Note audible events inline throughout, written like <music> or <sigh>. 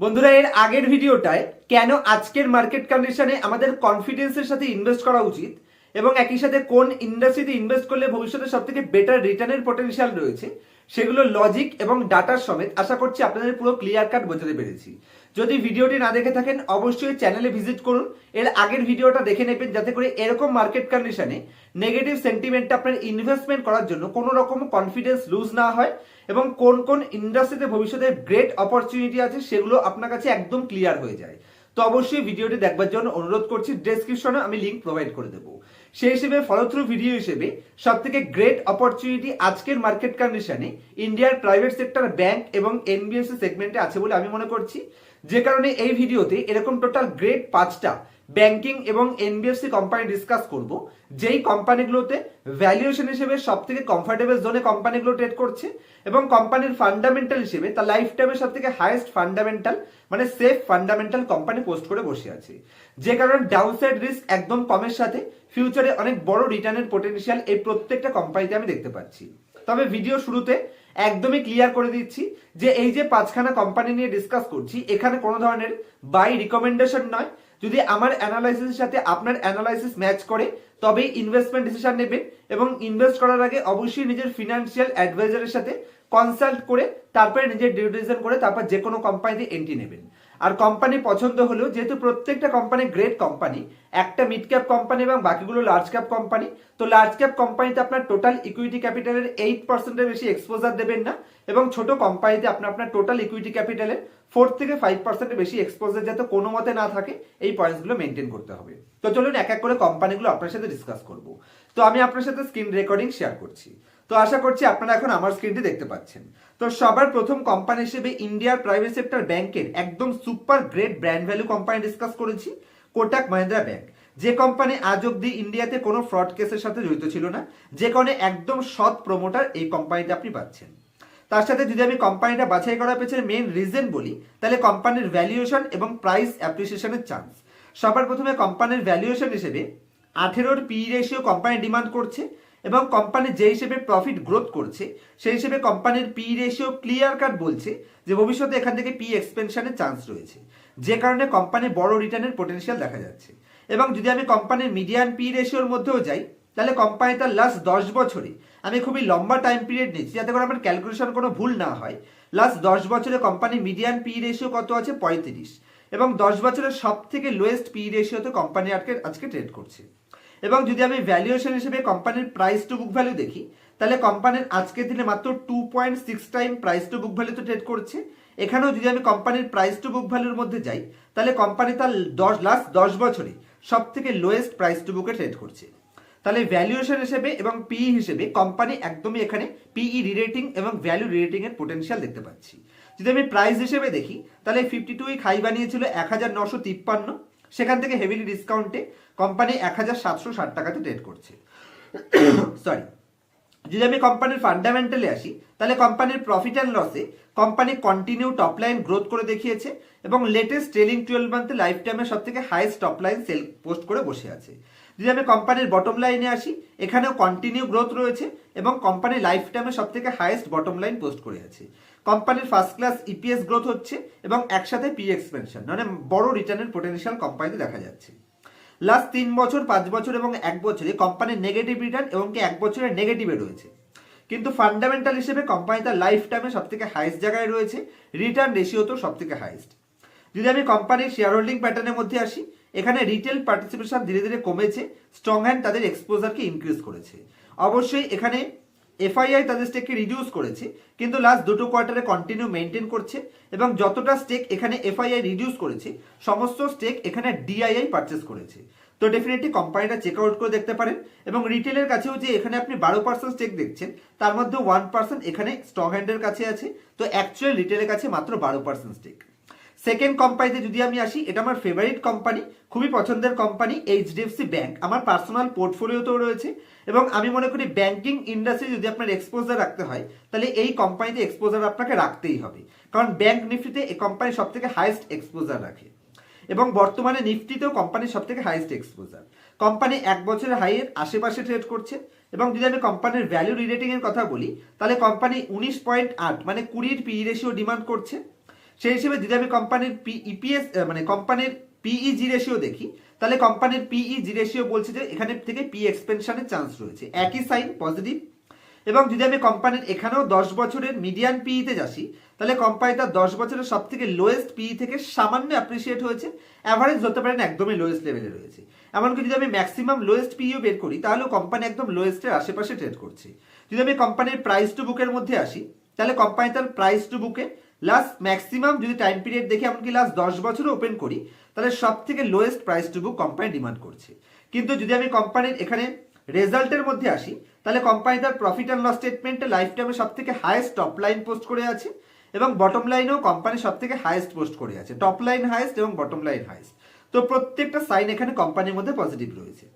বন্ধুরা, এর আগের ভিডিওটায় কেন আজকের মার্কেট কন্ডিশনে আমাদের কনফিডেন্সের সাথে ইনভেস্ট করা উচিত এবং একই সাথে কোন ইন্ডাস্ট্রিতে ইনভেস্ট করলে ভবিষ্যতে সব থেকে বেটার রিটার্নের পটেনশিয়াল রয়েছে, সেগুলো লজিক এবং ডাটার সমেত আশা করছি আপনাদের পুরো ক্লিয়ার কাট বোঝাতে পেরেছি। যদি ভিডিওটি না দেখে থাকেন, অবশ্যই চ্যানেলে ভিজিট করুন। এর আগের ভিডিওটা দেখে নেবেন যাতে করে এরকম মার্কেট কন্ডিশনে নেগেটিভ সেন্টিমেন্টটা আপনার ইনভেস্টমেন্ট করার জন্য কোনো রকম কনফিডেন্স লুজ না হয়। এবং কোন কোন ইন্ডাস্ট্রিতে ভবিষ্যতে গ্রেট অপরচুনিটি আছে সেগুলো আপনার কাছে একদম ক্লিয়ার হয়ে যায়। তো অবশ্যই ভিডিওটি দেখবার জন্য অনুরোধ করছি ডেসক্রিপশনে আমি লিঙ্ক প্রোভাইড করে দেবো। সেই হিসেবে ফলো থ্রু ভিডিও হিসেবে সব থেকে গ্রেট অপরচুনিটি আজকের মার্কেট কন্ডিশনে ইন্ডিয়ার প্রাইভেট সেক্টর ব্যাংক এবং এনবিএফসি সেগমেন্টে আছে বলে আমি মনে করছি। যে কারণে এই ভিডিওতে এরকম টোটাল গ্রেট পাঁচটা ব্যাংকিং এবং এনবিএফসি কোম্পানি ডিসকাস করব। যেই কোম্পানিগুলোতে ভ্যালুয়েশন হিসেবে সব থেকে কমফোর্টেবল জোনে কোম্পানিগুলো ট্রেড করছে এবং কোম্পানির ফান্ডামেন্টাল হিসেবে তার লাইফ টাইমের সব থেকে হাইয়েস্ট ফান্ডামেন্টাল মানে সেফ ফান্ডামেন্টাল কোম্পানি পোস্ট করে বসে আছে। যে কারণে ডাউনসাইড রিস্ক একদম কমের সাথে ফিউচারে অনেক বড় রিটার্নের পোটেনশিয়াল এই প্রত্যেকটা কোম্পানিতে আমি দেখতে পাচ্ছি। তবে ভিডিও শুরুতে একদমই ক্লিয়ার করে দিচ্ছি যে এই যে পাঁচখানা কোম্পানি নিয়ে ডিসকাস করছি, এখানে কোনো ধরনের বাই রিকমেন্ডেশন নয়। যদি আমার অ্যানালাইসিসের সাথে আপনার অ্যানালাইসিস ম্যাচ করে তবেই ইনভেস্টমেন্ট ডিসিশন নেবেন এবং ইনভেস্ট করার আগে অবশ্যই নিজের ফিনান্সিয়াল অ্যাডভাইজারের সাথে কনসাল্ট করে, তারপরে নিজের ডিউটিশন করে, তারপর যে কোনো কোম্পানিতে এন্ট্রি নেবেন। আর কোম্পানি পছন্দ হলেও যেহেতু প্রত্যেকটা কোম্পানি গ্রেট কোম্পানি একটা মিড ক্যাপ কোম্পানি এবং বাকিগুলো লার্জ ক্যাপ কোম্পানি তো লার্জ ক্যাপ কোম্পানিতে আপনার টোটাল ইকুইটি ক্যাপিটালের এইট পার্সেন্টের বেশি এক্সপোজার দেবেন না এবং ছোট কোম্পানিতে আপনি আপনার টোটাল ইকুইটি ক্যাপিটালের ফোর থেকে ফাইভ পার্সেন্টের বেশি এক্সপোজার যাতে কোনো মতে না থাকে, এই পয়েন্টসগুলো মেনটেন করতে হবে। তো চলুন এক এক করে কোম্পানিগুলো আপনার সাথে ডিসকাস করব। তো আমি আপনার সাথে স্ক্রিন রেকর্ডিং শেয়ার করছি। তো আশা করছি আপনারা এখন আমার স্ক্রিনটি দেখতে পাচ্ছেন। তো সবার প্রথম কোম্পানি হিসেবে ইন্ডিয়ার প্রাইভেট সেক্টর ব্যাংকের একদম super great brand value company discuss করেছি কোটাক মহিন্দ্রা ব্যাংক যে কোম্পানি আজ অব্দি ইন্ডিয়াতে কোনো ফ্রড কেসের সাথে জড়িত ছিল না, যে কারণে একদম সৎ প্রমোটার এই কোম্পানিটা আপনি পাচ্ছেন। তার সাথে যদি আমি কোম্পানিটা বাছাই করার পেছনে মেন রিজন বলি, তাহলে কোম্পানির ভ্যালুয়েশন এবং প্রাইস অ্যাপ্রিসিয়েশনের চান্স সবার প্রথমে কোম্পানির ভ্যালুয়েশন হিসেবে আঠেরোর পি রেশিও কোম্পানি ডিমান্ড করছে এবং কোম্পানি যে হিসেবে প্রফিট গ্রোথ করছে, সেই হিসেবে কোম্পানির পি রেশিও ক্লিয়ার কাট বলছে যে ভবিষ্যতে এখান থেকে পি এক্সপেনশনের চান্স রয়েছে। যে কারণে কোম্পানি বড় রিটার্নের পোটেনশিয়াল দেখা যাচ্ছে। এবং যদি আমি কোম্পানির মিডিয়ান পি রেশিওর মধ্যেও যাই, তাহলে কোম্পানি তার লাস্ট দশ বছরে, আমি খুবই লম্বা টাইম পিরিয়ড নিচ্ছি যাতে করে আমার ক্যালকুলেশন কোনো ভুল না হয়। লাস্ট দশ বছরে কোম্পানি মিডিয়ান পি রেশিও কত আছে? পঁয়ত্রিশ। এবং দশ বছরের সব থেকে লোয়েস্ট পি রেশিওতে কোম্পানি আজকে আজকে ট্রেড করছে। এবং যদি আমি ভ্যালুয়েশন হিসেবে কোম্পানির প্রাইস টু বুক ভ্যালু দেখি, তাহলে কোম্পানির আজকের দিনে মাত্র two point six time price to book ভ্যালুতে ট্রেড করছে। এখানেও যদি আমি কোম্পানির প্রাইস টু বুক ভ্যালুর মধ্যে যাই, তাহলে কোম্পানি তার দশ লাস্ট দশ বছরে সব থেকে লোয়েস্ট প্রাইস টু বুকে ট্রেড করছে। তাহলে ভ্যালুয়েশন হিসেবে এবং পিই হিসেবে কোম্পানি একদমই এখানে পিই রিরেটিং এবং ভ্যালু রিরেটিং এর পোটেনশিয়াল দেখতে পাচ্ছি। যদি আমি প্রাইস হিসেবে দেখি, তাহলে ফিফটি টু উইক হাই বানিয়েছিল এক হাজার নশো তিপ্পান্ন। সেখান থেকে হেভিলি ডিসকাউন্টে কোম্পানি এক হাজার সাতশো ষাট টাকাতে ট্রেড করছে। সরি যদি আমি কোম্পানির ফান্ডামেন্টালে আসি, তাহলে কোম্পানির প্রফিট অ্যান্ড লসে company continue top line growth করে দেখিয়েছে এবং লেটেস্ট ট্রেলিং টুয়েলভ মান্থে লাইফ টাইমে সব থেকে highest top line sale post করে বসে আছে। যদি আমি কোম্পানির বটম লাইনে আসি, এখানেও কন্টিনিউ গ্রোথ রয়েছে এবং কোম্পানি লাইফ টাইমে সব থেকে হাইয়েস্ট বটম লাইন পোস্ট করে আছে। কোম্পানির ফার্স্ট ক্লাস ইপিএস গ্রোথ হচ্ছে এবং একসাথে পি এক্সপেনশন মানে বড় রিটার্নের পোটেনশিয়াল কোম্পানিতে দেখা যাচ্ছে। লাস্ট তিন বছর, পাঁচ বছর এবং এক বছরে কোম্পানির নেগেটিভ রিটার্ন এবং কি এক বছরের নেগেটিভে রয়েছে। কিন্তু ফান্ডামেন্টাল হিসেবে কোম্পানি তার লাইফ টাইমে সব থেকে হাইস্ট জায়গায় রয়েছে রিটার্ন রেশিও তো সব থেকে হাইস্ট যদি আমি কোম্পানির শেয়ার হোল্ডিং প্যাটার্নের মধ্যে আসি, এখানে রিটেল পার্টিসিপেশন ধীরে ধীরে কমেছে স্ট্রং হ্যান্ড তাদের এক্সপোজারকে ইনক্রিজ করেছে। অবশ্যই এখানে এফআইআই তাদের স্টেককে রিডিউস করেছে, কিন্তু লাস্ট দুটো কোয়ার্টারে কন্টিনিউ মেনটেন করছে এবং যতটা স্টেক এখানে এফআইআই রিডিউস করেছে, সমস্ত স্টেক এখানে ডিআইআই পারচেস করেছে। তো ডেফিনেটলি কোম্পানিটা চেক আউট করে দেখতে পারেন এবং রিটেলের কাছেও যে এখানে আপনি বারো পার্সেন্ট স্টেক দেখছেন, তার মধ্যে ওয়ান পার্সেন্ট এখানে স্ট্রং হ্যান্ডের কাছে আছে, তো অ্যাকচুয়াল রিটেলের কাছে মাত্র বারো পার্সেন্ট স্টেক সেকেন্ড কোম্পানিতে যদি আমি আসি, এটা আমার ফেভারিট কোম্পানি খুবই পছন্দের কোম্পানি এইচডিএফসি ব্যাংক আমার পার্সোনাল পোর্টফোলিওতেও রয়েছে এবং আমি মনে করি ব্যাংকিং ইন্ডাস্ট্রি যদি আপনার এক্সপোজার রাখতে হয়, তাহলে এই কোম্পানিতে এক্সপোজার আপনাকে রাখতেই হবে। কারণ ব্যাংক নিফটিতে এই কোম্পানি সব থেকে হাইয়েস্ট এক্সপোজার রাখে। এবং বর্তমানে নিফটিতেও কোম্পানির সব থেকে হাইয়েস্ট এক্সপোজার কোম্পানি এক বছরের হাইয়ের আশেপাশে ট্রেড করছে। এবং যদি আমি কোম্পানির ভ্যালু রিলেটিং এর কথা বলি, তাহলে কোম্পানি উনিশ পয়েন্ট আট মানে কুড়ির পি রেশিও ডিমান্ড করছে। সেই হিসেবে যদি আমি কোম্পানির ইপিএস মানে কোম্পানির পিইজি রেশিও দেখি, তাহলে কোম্পানির পিইজি রেশিও বলছে যে এখানে থেকে পি এক্সপেনশনের চান্স রয়েছে। একই সাইন পজিটিভ এবং যদি আমি কোম্পানির এখানেও দশ বছরের মিডিয়ান পিইতে যাচ্ছি, তাহলে কোম্পানি তার দশ বছরের সব থেকে লোয়েস্ট পিই থেকে সামান্য অ্যাপ্রিসিয়েট হয়েছে। অ্যাভারেজ ধরতে পারেন একদমই লোয়েস্ট লেভেলে রয়েছে। এমনকি যদি আমি ম্যাক্সিমাম লোয়েস্ট পিইও বের করি, তাহলেও কোম্পানি একদম লোয়েস্টের আশেপাশে ট্রেড করছে। যদি আমি কোম্পানির প্রাইস টু বুকের মধ্যে আসি, তাহলে কোম্পানি তার প্রাইস টু বুকে লাস্ট ম্যাক্সিমাম যদি টাইম পিরিয়ড দেখে এমনকি লাস্ট দশ বছরে ওপেন করি, তাহলে সব থেকে lowest price to book company demand করছে। কিন্তু যদি আমি কোম্পানির এখানে রেজাল্টের মধ্যে আসি, তাহলে কোম্পানি তার প্রফিট অ্যান্ড লস স্টেটমেন্টে লাইফ টাইমে সব থেকে হাইয়েস্ট টপ লাইন পোস্ট করে আছে এবং বটম লাইনেও কোম্পানি সব থেকে হায়েস্ট পোস্ট করে আছে। টপ লাইন হায়েস্ট এবং বটম লাইন হাইয়েস্ট তো প্রত্যেকটা সাইন এখানে কোম্পানির মধ্যে পজিটিভ রয়েছে।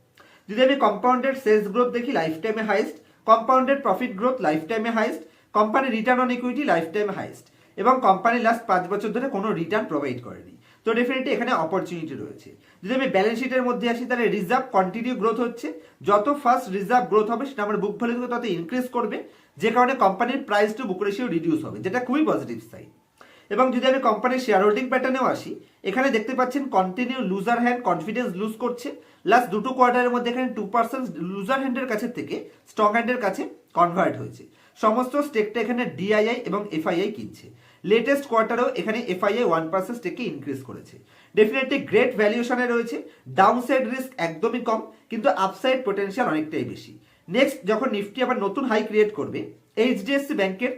যদি আমি কম্পাউন্ডেড সেলস গ্রোথ দেখি লাইফ টাইমে highest compounded profit growth life টাইমে highest company return on equity life টাইমে হাইয়েস্ট এবং কোম্পানি লাস্ট পাঁচ বছর ধরে কোনো রিটার্ন প্রোভাইড করেনি। তো ডেফিনেটলি এখানে অপরচুনিটি রয়েছে। যদি আমি ব্যালেন্স শিটের মধ্যে আসি, তাহলে রিজার্ভ কন্টিনিউ গ্রোথ হচ্ছে। যত ফার্স্ট রিজার্ভ গ্রোথ হবে, সেটা আমার বুক ভ্যালু তত ইনক্রিজ করবে। যে কারণে কোম্পানির price to book ratio reduce হবে, যেটা খুবই পজিটিভ সাইড এবং যদি আমি কোম্পানির শেয়ার হোল্ডিং প্যাটার্নেও আসি, এখানে দেখতে পাচ্ছেন continue loser hand confidence lose করছে। লাস্ট দুটো কোয়ার্টারের মধ্যে এখানে টু পার্সেন্ট লুজার হ্যান্ডের কাছে থেকে স্ট্রং হ্যান্ডের কাছে কনভার্ট হয়েছে। সমস্ত স্টেকটা এখানে ডিআইআই এবং এফআইআই কিনছে। লেটেস্ট কোয়ার্টারেও এখানে এফআইআই ওয়ান পার্সেন্ট স্টেকে ইনক্রিজ করেছে। ডেফিনেটলি গ্রেট ভ্যালুয়েশনে রয়েছে ডাউনসাইড রিস্ক একদমই কম, কিন্তু আপসাইড পোটেনশিয়াল অনেকটাই বেশি। নেক্সট যখন নিফটি আবার নতুন হাই ক্রিয়েট করবে এইচডিএফসি ব্যাংকের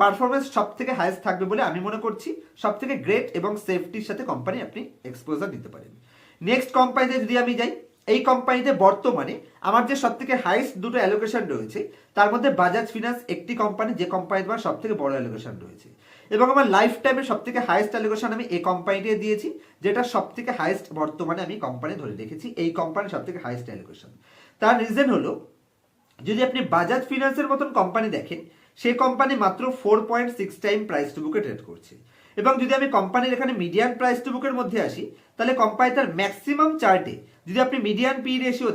পারফরমেন্স সব থেকে হাইয়েস্ট থাকবে বলে আমি মনে করছি সব থেকে গ্রেট এবং সেফটির সাথে কোম্পানি আপনি এক্সপোজার দিতে পারেন। নেক্সট কোম্পানিতে যদি আমি যাই, এই কোম্পানিতে বর্তমানে আমার যে সব থেকে হাইস্ট দুটো অ্যালোকেশন রয়েছে, তার মধ্যে বাজাজ ফিনান্স একটি কোম্পানি যে কোম্পানি তোমার সব থেকে বড় অ্যালোকেশন রয়েছে। এবং আমার লাইফ টাইমে সব থেকে হাইস্ট অ্যালোকেশন আমি এই কোম্পানিতে দিয়েছি, যেটা সব থেকে হাইস্ট বর্তমানে আমি কোম্পানি ধরে রেখেছি, এই কোম্পানি সব থেকে হাইস্ট অ্যালোকেশন তার রিজন হলো, যদি আপনি বাজাজ ফিনান্সের মতন কোম্পানি দেখেন, সেই কোম্পানি মাত্র four point six time price to বুকে ট্রেড করছে। এবং যদি আমি কোম্পানির এখানে মিডিয়ান প্রাইস টু বুকের মধ্যে আসি, তাহলে কোম্পানি তার ম্যাক্সিমাম চার্টে যদি আপনি median P ratio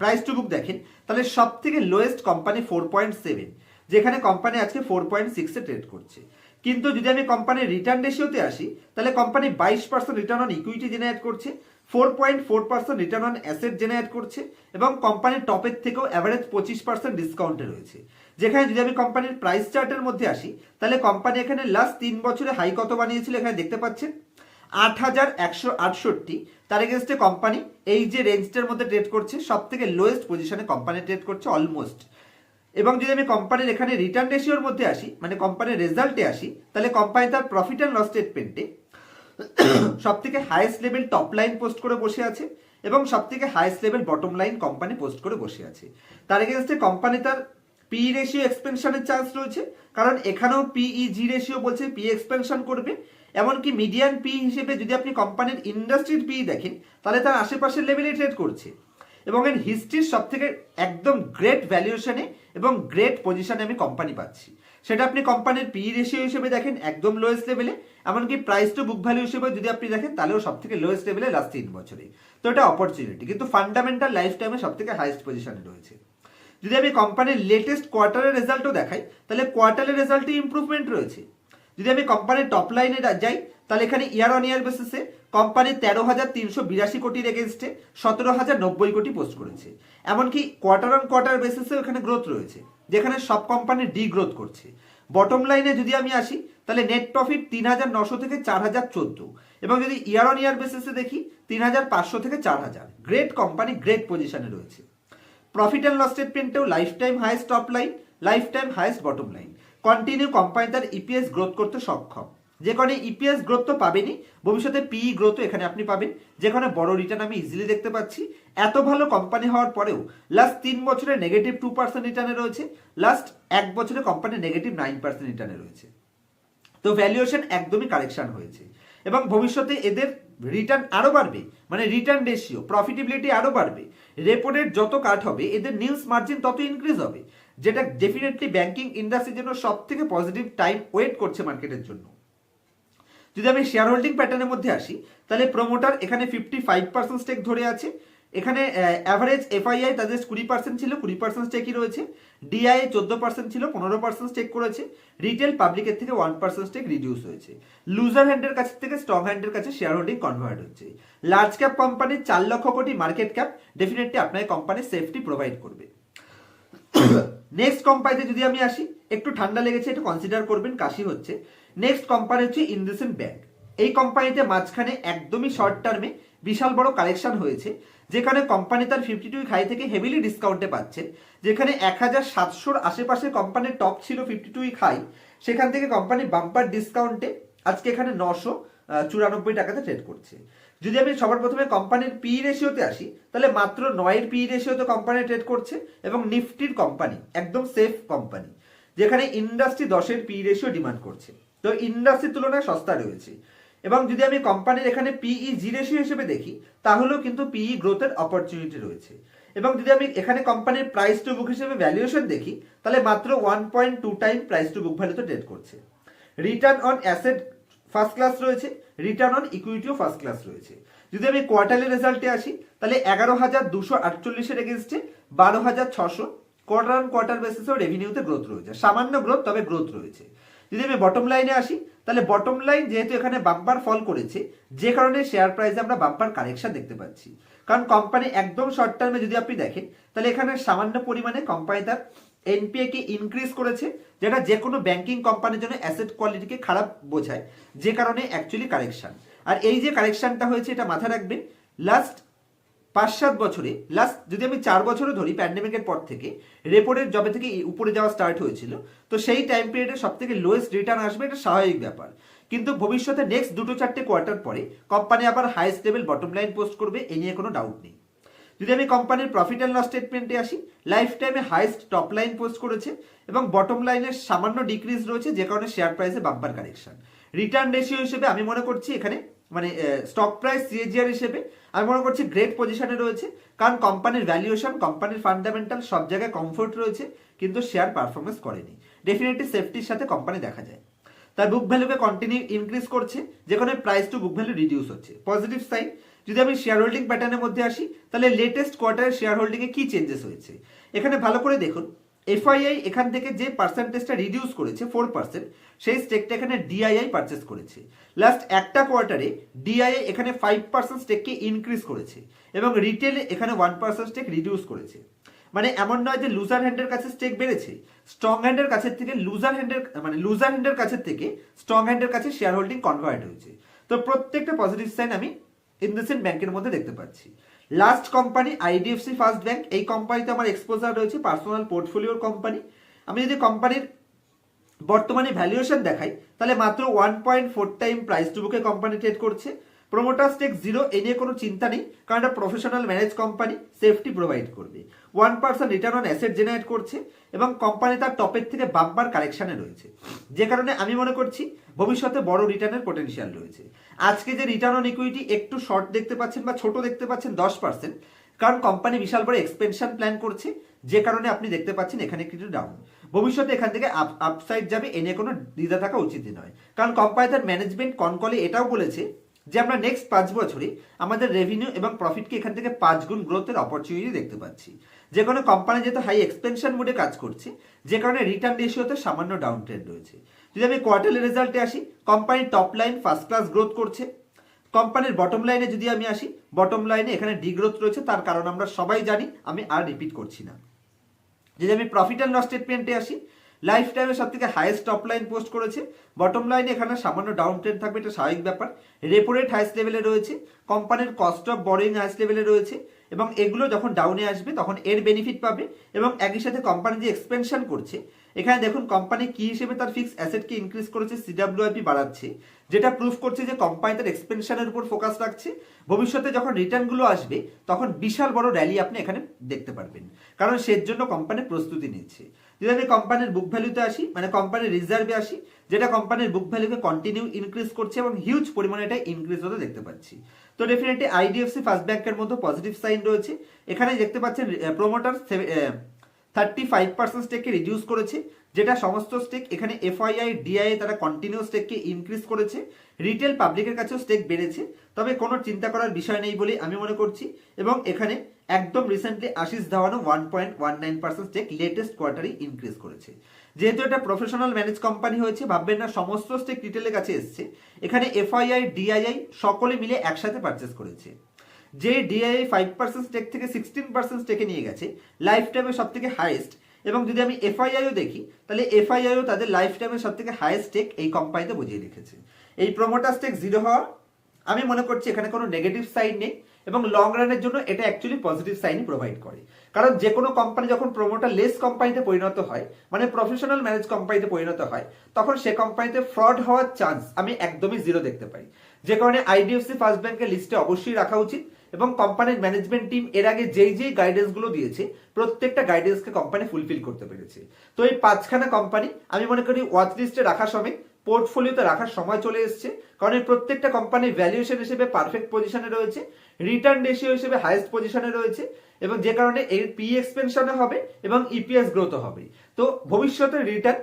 price to book দেখেন, তাহলে সব থেকে lowest company four point seven যেখানে কোম্পানি আজকে ফোর পয়েন্ট সিক্সে ট্রেড করছে। কিন্তু যদি আমি কোম্পানির রিটার্ন রেশিওতে আসি, তাহলে কোম্পানি বাইশ percent return on equity generate করছে four point four percent return on asset generate করছে, এবং কোম্পানির টপের থেকেও অ্যাভারেজ পঁচিশ পার্সেন্ট ডিসকাউন্টে রয়েছে। যেখানে যদি আমি কোম্পানির প্রাইস চার্টের মধ্যে আসি, তাহলে কোম্পানি এখানে লাস্ট তিন বছরে হাই কত বানিয়েছিল এখানে দেখতে পাচ্ছেন? আট হাজার একশো আটষট্টি। তার এগেনস্টে কোম্পানি এই যে রেঞ্জটার মধ্যে ট্রেড করছে সব থেকে লোয়েস্ট পজিশনে কোম্পানি ট্রেড করছে অলমোস্ট এবং যদি আমি কোম্পানির এখানে রিটার্ন রেশিওর মধ্যে আসি মানে কোম্পানির রেজাল্টে আসি, তাহলে কোম্পানি তার প্রফিট অ্যান্ড লস স্টেটমেন্টে সব থেকে highest level top line post করে বসে আছে এবং সব থেকে highest level bottom line company post করে বসে আছে। তার এগেনস্টে কোম্পানি তার পি রেশিও এক্সপেনশনের চান্স রয়েছে, কারণ এখানেও পিইজি রেশিও বলছে পি এক্সপেনশন করবে। এমনকি মিডিয়ান পি হিসেবে যদি আপনি কোম্পানির ইন্ডাস্ট্রির পি দেখেন, তাহলে তার আশেপাশের লেভেলে ট্রেড করছে। এবং এর হিস্ট্রির সব থেকে একদম গ্রেট ভ্যালুয়েশনে এবং গ্রেট পজিশনে আমি কোম্পানি পাচ্ছি। সেটা আপনি কোম্পানির পি রেশিও হিসেবে দেখেন, একদম লোয়েস্ট লেভেলে এমনকি প্রাইস টু বুক ভ্যালু হিসেবে যদি আপনি দেখেন, তাহলেও সব থেকে লোয়েস্ট লেভেলে লাস্ট তিন বছরে। তো এটা অপরচুনিটি কিন্তু ফান্ডামেন্টাল লাইফ টাইমে সব থেকে হাইস্ট পজিশনে রয়েছে। যদি আমি কোম্পানির লেটেস্ট কোয়ার্টারের রেজাল্টও দেখাই, তাহলে কোয়ার্টারের রেজাল্টে ইম্প্রুভমেন্ট রয়েছে। যদি আমি কোম্পানির টপ লাইনে যাই, তাহলে এখানে ইয়ার অন ইয়ার বেসিসে কোম্পানি তেরো হাজার তিনশো বিরাশি কোটির এগেনস্টে সতেরো হাজার নব্বই কোটি পোস্ট করেছে। এমনকি কোয়ার্টার অন কোয়ার্টার বেসিসেও এখানে গ্রোথ রয়েছে, যেখানে সব কোম্পানি ডি গ্রোথ করছে বটম লাইনে যদি আমি আসি, তাহলে নেট প্রফিট তিন হাজার নশো থেকে চার হাজার চোদ্দ। এবং যদি ইয়ার অন ইয়ার বেসিসে দেখি, তিন হাজার পাঁচশো থেকে চার হাজার। গ্রেট কোম্পানি গ্রেট পজিশনে রয়েছে। Profit and loss স্টেটমেন্টেও life time highest top line life time highest bottom line continue company তার ইপিএস গ্রোথ করতে সক্ষম। যে কারণে ইপিএস গ্রোথ তো পাবেনই ভবিষ্যতে পিই গ্রোথও এখানে আপনি পাবেন। যেখানে বড় রিটার্ন আমি ইজিলি দেখতে পাচ্ছি। এত ভালো কোম্পানি হওয়ার পরেও লাস্ট তিন বছরে নেগেটিভ টু পার্সেন্ট রিটার্নে রয়েছে লাস্ট এক বছরে কোম্পানি নেগেটিভ নাইন পার্সেন্ট রিটার্নে রয়েছে। তো ভ্যালুয়েশন একদমই কারেকশন হয়েছে। এবং ভবিষ্যতে এদের রিটার্ন আরও বাড়বে মানে রিটার্ন রেশিও প্রফিটেবিলিটি আরও বাড়বে। রেপোরেট যত কাট হবে, এদের নিউজ মার্জিন তত ইনক্রিজ হবে। যেটা ডেফিনেটলি ব্যাংকিং ইন্ডাস্ট্রির জন্য সব থেকে পজিটিভ টাইম ওয়েট করছে মার্কেটের জন্য। যদি আমি শেয়ার হোল্ডিং প্যাটার্নের মধ্যে আসি, তাহলে প্রোমোটার এখানে ফিফটি ফাইভ পার্সেন্ট স্টেক ধরে আছে। এখানে অ্যাভারেজ এফআইআই তাদের কুড়ি পার্সেন্ট ছিল, কুড়ি পার্সেন্ট স্টেকই রয়েছে। ডিআই চোদ্দ পার্সেন্ট ছিল, পনেরো পার্সেন্ট স্টেক করেছে। রিটেল পাবলিকের থেকে ওয়ান পার্সেন্ট স্টেক রিডিউস হয়েছে। লুজার হ্যান্ডের কাছ থেকে স্ট্রং হ্যান্ডের কাছে শেয়ার হোল্ডিং কনভার্ট হচ্ছে। লার্জ ক্যাপ কোম্পানির চার lakh crore market cap definitely আপনাকে কোম্পানি সেফটি প্রোভাইড করবে। <coughs> নেক্সট কোম্পানিতে যদি আমি আসি একটু ঠান্ডা লেগেছে একটু কনসিডার করবেন, কাশি হচ্ছে। নেক্সট কোম্পানি হচ্ছে ইন্ডাসেন্ট ব্যাংক এই কোম্পানিতে মাঝখানে একদমই শর্ট টার্মে বিশাল বড় কালেকশন হয়েছে, যেখানে কোম্পানি তার ফিফটি টু খাই থেকে হেভিলি ডিসকাউন্টে পাচ্ছে যেখানে এক হাজার সাতশোর আশেপাশে কোম্পানির টপ ছিল ফিফটি টু খাই সেখান থেকে কোম্পানি বাম্পার ডিসকাউন্টে আজকে এখানে নশো চুরানব্বই টাকাতে ট্রেড করছে। যদি আমি সবার প্রথমে কোম্পানির পি রেশিওতে আসি, তাহলে মাত্র নয়ের পি রেশিওতে কোম্পানি ট্রেড করছে এবং নিফটির কোম্পানি একদম সেফ কোম্পানি যেখানে ইন্ডাস্ট্রি দশের পি রেশিও ডিমান্ড করছে। তো ইন্ডাস্ট্রির তুলনায় সস্তা রয়েছে। এবং যদি আমি কোম্পানির এখানে পিই জি রেশিও হিসেবে দেখি, তাহলেও কিন্তু পিই গ্রোথের অপরচুনিটি রয়েছে। এবং যদি আমি এখানে কোম্পানির প্রাইস টু বুক হিসেবে ভ্যালুয়েশন দেখি, তাহলে মাত্র one point two time price to book value তো ট্রেড করছে। Return on asset first class রয়েছে রিটার্ন অন ইকুইটিও ফার্স্ট ক্লাস রয়েছে। যদি আমি কোয়ার্টারলি রেজাল্টে আসি, তাহলে এগারো হাজার দুশো আটচল্লিশের এগেনস্টে বারো হাজার ছশো কোয়ার্টার অন কোয়ার্টার বেসিসেও রেভিনিউতে গ্রোথ রয়েছে। সামান্য গ্রোথ তবে গ্রোথ রয়েছে। যদি আমি বটম লাইনে আসি, তাহলে বটম লাইন যেহেতু এখানে বাম্পার ফল করেছে, যে কারণে শেয়ার প্রাইসে আমরা বাম্পার কারেকশন দেখতে পাচ্ছি। কারণ কোম্পানি একদম শর্ট টার্মে যদি আপনি দেখেন, তাহলে এখানে সামান্য পরিমাণে কোম্পানি তার এনপিএ কে ইনক্রিজ করেছে, যেটা যে কোনো ব্যাংকিং কোম্পানির জন্য অ্যাসেট কোয়ালিটিকে খারাপ বোঝায়, যে কারণে অ্যাকচুয়ালি কারেকশন আর এই যে কারেকশনটা হয়েছে, এটা মাথায় রাখবেন লাস্ট পাঁচ সাত বছরে লাস্ট যদি আমি চার বছরও ধরি প্যান্ডেমিকের পর থেকে রেপোরেট জবে থেকে উপরে যাওয়া স্টার্ট হয়েছিল, তো সেই টাইম পিরিয়ডে সব থেকে লোয়েস্ট রিটার্ন আসবে এটা স্বাভাবিক ব্যাপার। কিন্তু ভবিষ্যতে নেক্সট দুটো চারটে কোয়ার্টার পরে কোম্পানি আবার highest level bottom line post করবে, এ নিয়ে কোনো ডাউট নেই। যদি আমি কোম্পানির প্রফিট অ্যান্ড লস স্টেটমেন্টে আসি লাইফ টাইমে হাইস্ট টপ লাইন পোস্ট করেছে এবং বটম লাইনের সামান্য ডিক্রিজ রয়েছে, যে কারণে শেয়ার প্রাইসে বাম্পার কারেকশন রিটার্ন রেশিও হিসেবে আমি মনে করছি এখানে মানে স্টক প্রাইস সিএজিআর হিসেবে আমি মনে করছি গ্রেট পজিশনে রয়েছে। কারণ কোম্পানির ভ্যালুয়েশন কোম্পানির ফান্ডামেন্টাল সব জায়গায় কমফোর্ট রয়েছে, কিন্তু শেয়ার পারফরমেন্স করেনি। ডেফিনেটলি সেফটির সাথে কোম্পানি দেখা যায়। তার বুক ভ্যালুকে কন্টিনিউ ইনক্রিজ করছে যেখানে price to book value reduce হচ্ছে। পজিটিভ সাইড যদি আমি শেয়ার হোল্ডিং প্যাটার্নের মধ্যে আসি, তাহলে লেটেস্ট কোয়ার্টারের শেয়ার হোল্ডিংয়ে কি চেঞ্জেস হয়েছে? এখানে ভালো করে দেখুন। এফআইআই এখান থেকে যে পার্সেন্টেজটা রিডিউস করেছে ফোর পার্সেন্ট সেই স্টেকটা এখানে ডিআইআই পারচেস করেছে। লাস্ট একটা কোয়ার্টারে ডিআইআই এখানে ফাইভ পার্সেন্ট স্টেককে ইনক্রিজ করেছে এবং রিটেলে এখানে ওয়ান পার্সেন্ট স্টেক রিডিউস করেছে। মানে এমন নয় যে লুজার হ্যান্ডের কাছে স্টেক বেড়েছে স্ট্রং হ্যান্ডের কাছের থেকে লুজার হ্যান্ডের মানে লুজার হ্যান্ডের কাছের থেকে স্ট্রং হ্যান্ডের কাছে শেয়ার হোল্ডিং কনভার্ট হয়েছে। তো প্রত্যেকটা পজিটিভ সাইন আমি ইন্ডাসেন্ড ব্যাংকের মধ্যে দেখতে পাচ্ছি। Last company IDFC first bank এই কোম্পানিতে আমার এক্সপোজার রয়েছে পার্সোনাল পোর্টফোলিওর কোম্পানি আমি যদি কোম্পানির বর্তমানে ভ্যালুয়েশন দেখাই, তাহলে মাত্র one point four time price to বুকে কোম্পানি ট্রেড করছে। প্রোমোটার স্টেক জিরো এ নিয়ে কোনো চিন্তা নেই, কারণ এটা professional manage company safety provide করবে। One percent return on asset generate করছে, এবং কোম্পানি তার টপের থেকে বাম্পার কালেকশনে রয়েছে। যে কারণে আমি মনে করছি ভবিষ্যতে বড় রিটার্নের পোটেনশিয়াল রয়েছে। আজকে যে রিটার্ন অন ইকুইটি একটু শর্ট দেখতে পাচ্ছেন বা ছোট দেখতে পাচ্ছেন, দশ পার্সেন্ট কারণ কোম্পানি বিশাল বড় এক্সপেনশন প্ল্যান করছে, যে কারণে আপনি দেখতে পাচ্ছেন এখানে কিছু ডাউন ভবিষ্যতে এখান থেকে আপ আপসাইড যাবে, এ নিয়ে কোনো দ্বিধা থাকা উচিত নয়। কারণ কোম্পানি তার ম্যানেজমেন্ট কনকলে এটাও বলেছে যে আমরা নেক্সট পাঁচ বছরে আমাদের রেভিনিউ এবং প্রফিটকে এখান থেকে পাঁচ গুণ গ্রোথের অপরচুনিটি দেখতে পাচ্ছি। যে কোনো কোম্পানি যেহেতু হাই এক্সপেনশন মোডে কাজ করছে, যে কারণে রিটার্ন রেশিওতে সামান্য ডাউন ট্রেন্ড রয়েছে। যদি আমি কোয়ার্টারলি রেজাল্টে আসি কোম্পানির top line first class growth করছে। কোম্পানির বটম লাইনে যদি আমি আসি বটম লাইনে এখানে ডিগ্রোথ রয়েছে, তার কারণ আমরা সবাই জানি, আমি আর রিপিট করছি না। যদি আমি প্রফিট অ্যান্ড লস স্টেটমেন্টে আসি লাইফ টাইমে সব থেকে হাইয়েস্ট টপ লাইন পোস্ট করেছে বটম লাইনে এখানে সামান্য ডাউন ট্রেন্ড থাকবে, এটা স্বাভাবিক ব্যাপার। রেপো রেট হাইস্ট লেভেলে রয়েছে কোম্পানির কস্ট অফ বরিং হাইস্ট লেভেলে রয়েছে, এবং এগুলো যখন ডাউনে আসবে, তখন এর বেনিফিট পাবে, এবং একই সাথে কোম্পানি যে এক্সপেনশন করছে এখানে দেখুন কোম্পানি কি হিসেবে তার ফিক্স অ্যাসেটকে ইনক্রিজ করেছে সিডাব্লিউআইপি বাড়াচ্ছে, যেটা প্রুফ করছে যে কোম্পানি তার এক্সপেনশনের উপর ফোকাস রাখছে। ভবিষ্যতে যখন রিটার্নগুলো আসবে, তখন বিশাল বড় র্যালি আপনি এখানে দেখতে পারবেন। কারণ সের জন্য কোম্পানি প্রস্তুতি নিচ্ছে। যদি আমি কোম্পানির বুক ভ্যালুতে আসি মানে কোম্পানির রিজার্ভে আসি, যেটা কোম্পানির বুক ভ্যালুকে কন্টিনিউ ইনক্রিজ করছে এবং হিউজ পরিমাণে এটা ইনক্রিজ হতে দেখতে পাচ্ছি। তো ডেফিনেটলি আইডিএফসি ফার্স্ট ব্যাংকের মধ্যে পজিটিভ সাইন রয়েছে। এখানে দেখতে পাচ্ছেন প্রোমোটার থার্টি ফাইভ পার্সেন্ট স্টেককে রিডিউস করেছে, যেটা সমস্ত স্টেক এখানে এফআইআই ডিআইএ তারা কন্টিনিউ স্টেককে ইনক্রিজ করেছে রিটেল পাবলিকের কাছেও স্টেক বেড়েছে, তবে কোনো চিন্তা করার বিষয় নেই বলে আমি মনে করছি, এবং এখানে একদম recently Ashish ধাওয়ানো one point one nine percent stake latest কোয়ার্টারে ইনক্রিজ করেছে। যেহেতু এটা প্রফেশনাল ম্যানেজ কোম্পানি হয়েছে, ভাববেন না, সমস্ত স্টেক রিটেলের কাছে এসছে, এখানে এফআইআই ডিআইআই সকলে মিলে একসাথে পারচেস করেছে। যে ডিআইআই ফাইভ পার্সেন্ট স্টেক থেকে সিক্সটিন পার্সেন্ট স্টেকে নিয়ে গেছে লাইফ টাইমে সব থেকে হাইয়েস্ট এবং যদি আমি এফআইআইও দেখি, তাহলে এফআইআইও তাদের লাইফ টাইমে সব থেকে হাইয়েস্ট স্টেক এই কোম্পানিতে বুঝিয়ে রেখেছে। এই প্রোমোটার স্টেক জিরো হওয়া আমি মনে করছি এখানে কোনো নেগেটিভ সাইড নেই, এবং লং রানের জন্য এটা অ্যাকচুয়ালি পজিটিভ সাইনই প্রোভাইড করে। কারণ যে কোনো কোম্পানি যখন প্রোমোটার লেস কোম্পানিতে পরিণত হয় মানে প্রফেশনাল ম্যানেজ কোম্পানিতে পরিণত হয়, তখন সে কোম্পানিতে ফ্রড হওয়ার চান্স আমি একদমই জিরো দেখতে পাই যে কারণে আইডিএফসি ফার্স্ট ব্যাংকের লিস্টে অবশ্যই রাখা উচিত। এবং কোম্পানির ম্যানেজমেন্ট টিম এর আগে যেই যেই গাইডেন্সগুলো দিয়েছে, প্রত্যেকটা গাইডেন্সকে কোম্পানি ফুলফিল করতে পেরেছে। তো এই পাঁচখানা কোম্পানি আমি মনে করি ওয়াচ লিস্টে রাখার সময় পোর্টফোলিওতে রাখার সময় চলে এসছে, কারণ এই প্রত্যেকটা কোম্পানির ভ্যালুয়েশন হিসেবে পারফেক্ট পজিশনে রয়েছে রিটার্ন রেশিও হিসেবে হাইয়েস্ট পজিশনে রয়েছে, এবং যে কারণে এর পি এক্সপেনশনে হবে এবং ইপিএস গ্রোথ হবে। তো ভবিষ্যতের রিটার্ন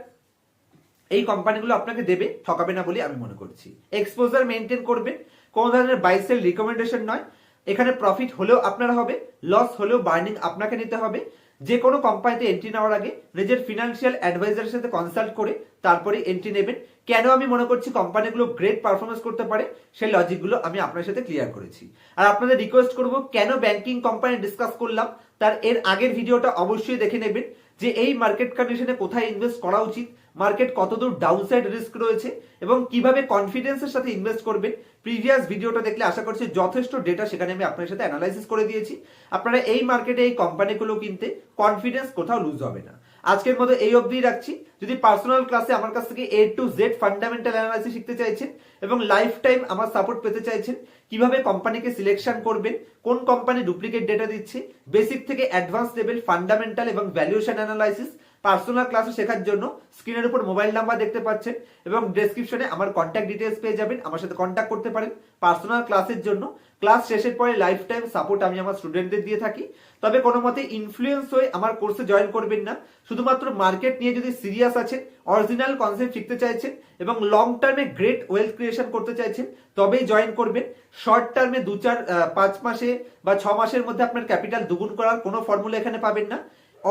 এই কোম্পানিগুলো আপনাকে দেবে, ঠকাবে না বলে আমি মনে করছি। এক্সপোজার মেনটেন করবেন কোনো ধরনের বাইসেল রিকমেন্ডেশন নয় এখানে প্রফিট হলেও আপনারা হবে লস হলেও বার্নিং আপনাকে নিতে হবে। যে কোনো কোম্পানিতে এন্ট্রি নেওয়ার আগে নিজের ফিনান্সিয়াল অ্যাডভাইজারের সাথে কনসাল্ট করে তারপরে এন্ট্রি নেবেন। কেন আমি মনে করছি কোম্পানিগুলো গ্রেট পারফরমেন্স করতে পারে? সেই লজিকগুলো আমি আপনার সাথে ক্লিয়ার করেছি। আর আপনাদের রিকোয়েস্ট করব, কেন ব্যাংকিং কোম্পানি ডিসকাস করলাম? তার এর আগের ভিডিওটা অবশ্যই দেখে নেবেন যে এই মার্কেট কন্ডিশনে কোথায় ইনভেস্ট করা উচিত? মার্কেট কতদূর ডাউনসাইড রিস্ক রয়েছে এবং কীভাবে কনফিডেন্সের সাথে ইনভেস্ট করবেন প্রিভিয়াস ভিডিওটা দেখলে আশা করছি যথেষ্ট ডেটা সেখানে আমি আপনার সাথে অ্যানালাইসিস করে দিয়েছি। আপনারা এই মার্কেটে এই কোম্পানিগুলো কিনতে কনফিডেন্স কোথাও লুজ হবে না। আজকের মতো এই অবধি রাখছি। যদি পার্সোনাল ক্লাসে আমার কাছ থেকে A to Z fundamental analysis শিখতে চাইছেন এবং লাইফ টাইম আমার সাপোর্ট পেতে চাইছেন, কীভাবে কোম্পানিকে সিলেকশন করবেন, কোন কোম্পানি ডুপ্লিকেট ডেটা দিচ্ছে বেসিক থেকে অ্যাডভান্স লেভেল ফান্ডামেন্টাল এবং ভ্যালুয়েশন অ্যানালাইসিস পার্সোনাল ক্লাসে শেখার জন্য স্ক্রিনের উপর মোবাইল নাম্বার দেখতে পাচ্ছেন এবং ডেসক্রিপশনে আমার কন্ট্যাক্ট ডিটেলস পেয়ে যাবেন। আমার সাথে কন্ট্যাক্ট করতে পারেন। পার্সোনাল ক্লাসের জন্য ক্লাস শেষের পরে লাইফ টাইম সাপোর্ট আমি আমার স্টুডেন্টদের দিয়ে থাকি। তবে কোনো মতে ইনফ্লুয়েন্স হয়ে আমার কোর্সে জয়েন করবেন না। শুধুমাত্র মার্কেট নিয়ে যদি সিরিয়াস আছেন অরিজিনাল কনসেপ্ট শিখতে চাইছেন এবং লং টার্মে গ্রেট ওয়েলথ ক্রিয়েশন করতে চাইছেন, তবেই জয়েন করবেন। শর্ট টার্মে দু চার পাঁচ মাসে বা ছ মাসের মধ্যে আপনার ক্যাপিটাল দুগুণ করার কোনো ফর্মুলা এখানে পাবেন না।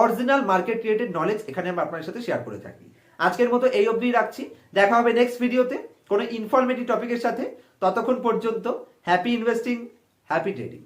অরিজিনাল মার্কেট রিলেটেড নলেজ এখানে আমি আপনাদের সাথে শেয়ার করে থাকি। আজকের মতো এই অবধি রাখছি। দেখা হবে নেক্সট ভিডিওতে কোনো ইনফরমেটিভ টপিকের সাথে। ততক্ষণ পর্যন্ত হ্যাপি ইনভেস্টিং হ্যাপি ট্রেডিং